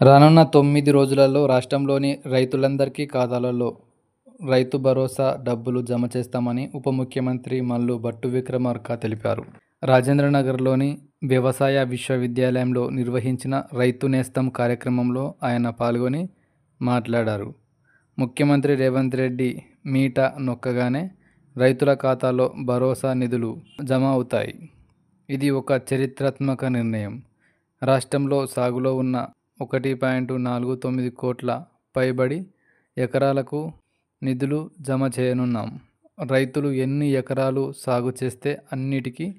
రానున్న తొమ్మిది రోజులలో రాష్ట్రంలోని రైతులందరికీ ఖాతాలలో రైతు భరోసా డబ్బులు జమ చేస్తామని ఉప ముఖ్యమంత్రి మల్లు భట్టు విక్రమార్క తెలిపారు. రాజేంద్రనగర్లోని వ్యవసాయ విశ్వవిద్యాలయంలో నిర్వహించిన రైతు నేస్తం కార్యక్రమంలో ఆయన పాల్గొని మాట్లాడారు. ముఖ్యమంత్రి రేవంత్ రెడ్డి మీట నొక్కగానే రైతుల ఖాతాలో భరోసా నిధులు జమ అవుతాయి. ఇది ఒక చరిత్రాత్మక నిర్ణయం. రాష్ట్రంలో సాగులో ఉన్న ఒకటి పాయింట్ నాలుగు తొమ్మిది కోట్ల పైబడి ఎకరాలకు నిధులు జమ చేయనున్నాం. రైతులు ఎన్ని ఎకరాలు సాగు చేస్తే అన్నిటికీ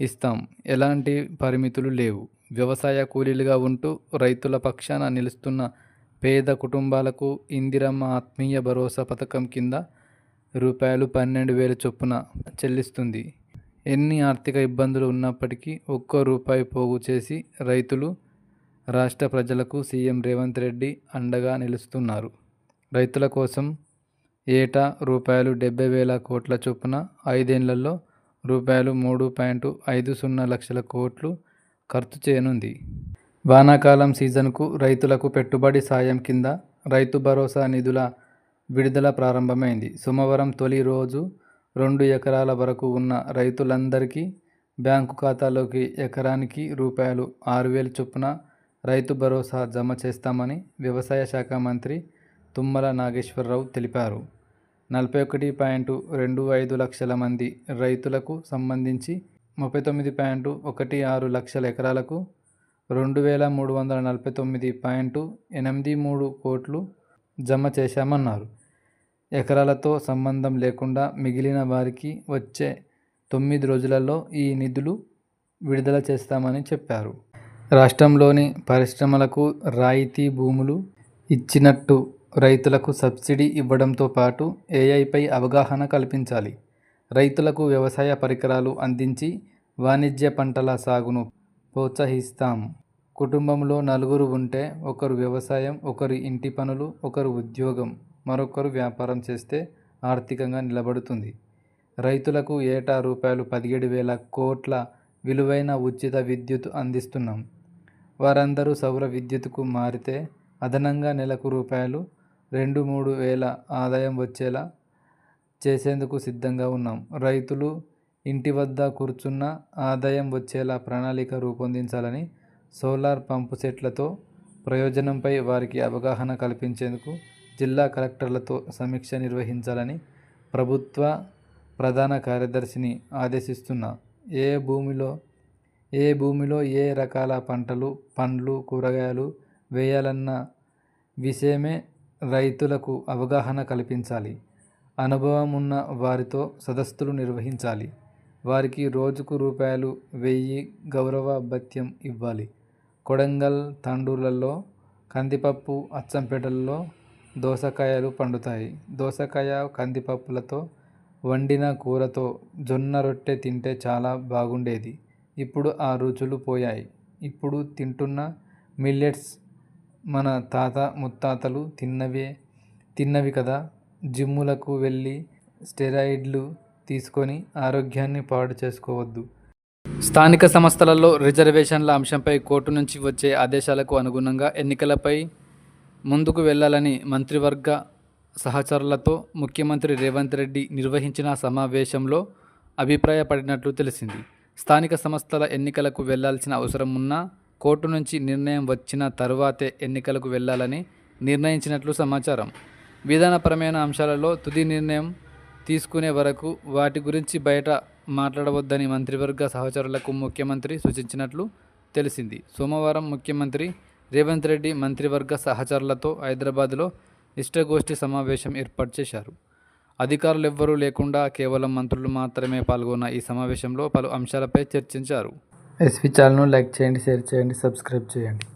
ఇస్తాం. ఎలాంటి పరిమితులు లేవు. వ్యవసాయ కూలీలుగా ఉంటూ రైతుల పక్షాన నిలుస్తున్న పేద కుటుంబాలకు ఇందిరమ్మ ఆత్మీయ భరోసా పథకం కింద రూపాయలు పన్నెండు వేల చొప్పున చెల్లిస్తుంది. ఎన్ని ఆర్థిక ఇబ్బందులు ఉన్నప్పటికీ ఒక్కో రూపాయి పోగు చేసి రైతులు రాష్ట్ర ప్రజలకు సీఎం రేవంత్ రెడ్డి అండగా నిలుస్తున్నారు. రైతుల కోసం ఏటా రూపాయలు డెబ్బై వేల కోట్ల చొప్పున ఐదేళ్ళలో రూపాయలు మూడు పాయింట్ ఐదు సున్నా లక్షల కోట్లు ఖర్చు చేయనుంది. వానాకాలం సీజన్కు రైతులకు పెట్టుబడి సాయం కింద రైతు భరోసా నిధుల విడుదల ప్రారంభమైంది. సోమవారం తొలి రోజు రెండు ఎకరాల వరకు ఉన్న రైతులందరికీ బ్యాంకు ఖాతాలోకి ఎకరానికి రూపాయలు ఆరు వేలు చొప్పున రైతు భరోసా జమ చేస్తామని వ్యవసాయ శాఖ మంత్రి తుమ్మల నాగేశ్వరరావు తెలిపారు. నలభై ఒకటి పాయింట్ రెండు ఐదు లక్షల మంది రైతులకు సంబంధించి ముప్పై తొమ్మిది పాయింట్ ఒకటి ఆరు లక్షల ఎకరాలకు రెండు వేల మూడు వందల నలభై తొమ్మిది పాయింట్ ఎనిమిది మూడు కోట్లు జమ చేశామన్నారు. ఎకరాలతో సంబంధం లేకుండా మిగిలిన వారికి వచ్చే తొమ్మిది రోజులలో ఈ నిధులు విడుదల చేస్తామని చెప్పారు. రాష్ట్రంలోని పరిశ్రమలకు రాయితీ భూములు ఇచ్చినట్టు రైతులకు సబ్సిడీ ఇవ్వడంతో పాటు ఏఐపై అవగాహన కల్పించాలి. రైతులకు వ్యవసాయ పరికరాలు అందించి వాణిజ్య పంటల సాగును ప్రోత్సహిస్తాం. కుటుంబంలో నలుగురు ఉంటే ఒకరు వ్యవసాయం ఒకరు ఇంటి పనులు ఒకరు ఉద్యోగం మరొకరు వ్యాపారం చేస్తే ఆర్థికంగా నిలబడుతుంది. రైతులకు ఏటా రూపాయలు పదిహేడు వేల కోట్ల విలువైన ఉచిత విద్యుత్ అందిస్తున్నాం. వారందరూ సౌర విద్యుత్తుకు మారితే అదనంగా నెలకు రూపాయలు రెండు మూడు వేల ఆదాయం వచ్చేలా చేసేందుకు సిద్ధంగా ఉన్నాం. రైతులు ఇంటి వద్ద కూర్చున్న ఆదాయం వచ్చేలా ప్రణాళిక రూపొందించాలని సోలార్ పంపు సెట్లతో ప్రయోజనంపై వారికి అవగాహన కల్పించేందుకు జిల్లా కలెక్టర్లతో సమీక్ష నిర్వహించాలని ప్రభుత్వ ప్రధాన కార్యదర్శిని ఆదేశిస్తున్నా. ఏ భూమిలో ఏ భూమిలో ఏ రకాల పంటలు పండ్లు కూరగాయలు వేయాలన్న విషయమే రైతులకు అవగాహన కల్పించాలి. అనుభవం ఉన్న వారితో సదస్సులు నిర్వహించాలి. వారికి రోజుకు రూపాయలు వెయ్యి గౌరవ భత్యం ఇవ్వాలి. కొడంగల్ తండూర్లలో కందిపప్పు అచ్చంపేటల్లో దోసకాయలు పండుతాయి. దోసకాయ కందిపప్పులతో వండిన కూరతో జొన్న రొట్టె తింటే చాలా బాగుండేది. ఇప్పుడు ఆ రుచులు పోయాయి. ఇప్పుడు తింటున్న మిల్లెట్స్ మన తాత ముత్తాతలు తిన్నవే తిన్నవి కదా. జిమ్ములకు వెళ్ళి స్టెరాయిడ్లు తీసుకొని ఆరోగ్యాన్ని పాడు చేసుకోవద్దు. స్థానిక సంస్థలలో రిజర్వేషన్ల అంశంపై కోర్టు నుంచి వచ్చే ఆదేశాలకు అనుగుణంగా ఎన్నికలపై ముందుకు వెళ్ళాలని మంత్రివర్గ సహచరులతో ముఖ్యమంత్రి రేవంత్ రెడ్డి నిర్వహించిన సమావేశంలో అభిప్రాయపడినట్లు తెలిసింది. స్థానిక సంస్థల ఎన్నికలకు వెళ్ళాల్సిన అవసరం ఉన్నా కోర్టు నుంచి నిర్ణయం వచ్చిన తరువాతే ఎన్నికలకు వెళ్ళాలని నిర్ణయించినట్లు సమాచారం. విధానపరమైన అంశాలలో తుది నిర్ణయం తీసుకునే వరకు వాటి గురించి బయట మాట్లాడవద్దని మంత్రివర్గ సహచరులకు ముఖ్యమంత్రి సూచించినట్లు తెలిసింది. సోమవారం ముఖ్యమంత్రి రేవంత్ రెడ్డి మంత్రివర్గ సహచరులతో హైదరాబాద్లో ఇష్టగోష్ఠి సమావేశం ఏర్పాటు చేశారు. అధికారులు ఎవ్వరూ లేకుండా కేవలం మంత్రులు మాత్రమే పాల్గొన్న ఈ సమావేశంలో పలు అంశాలపై చర్చించారు. ఎస్వి ఛానల్ను లైక్ చేయండి షేర్ చేయండి సబ్స్క్రైబ్ చేయండి.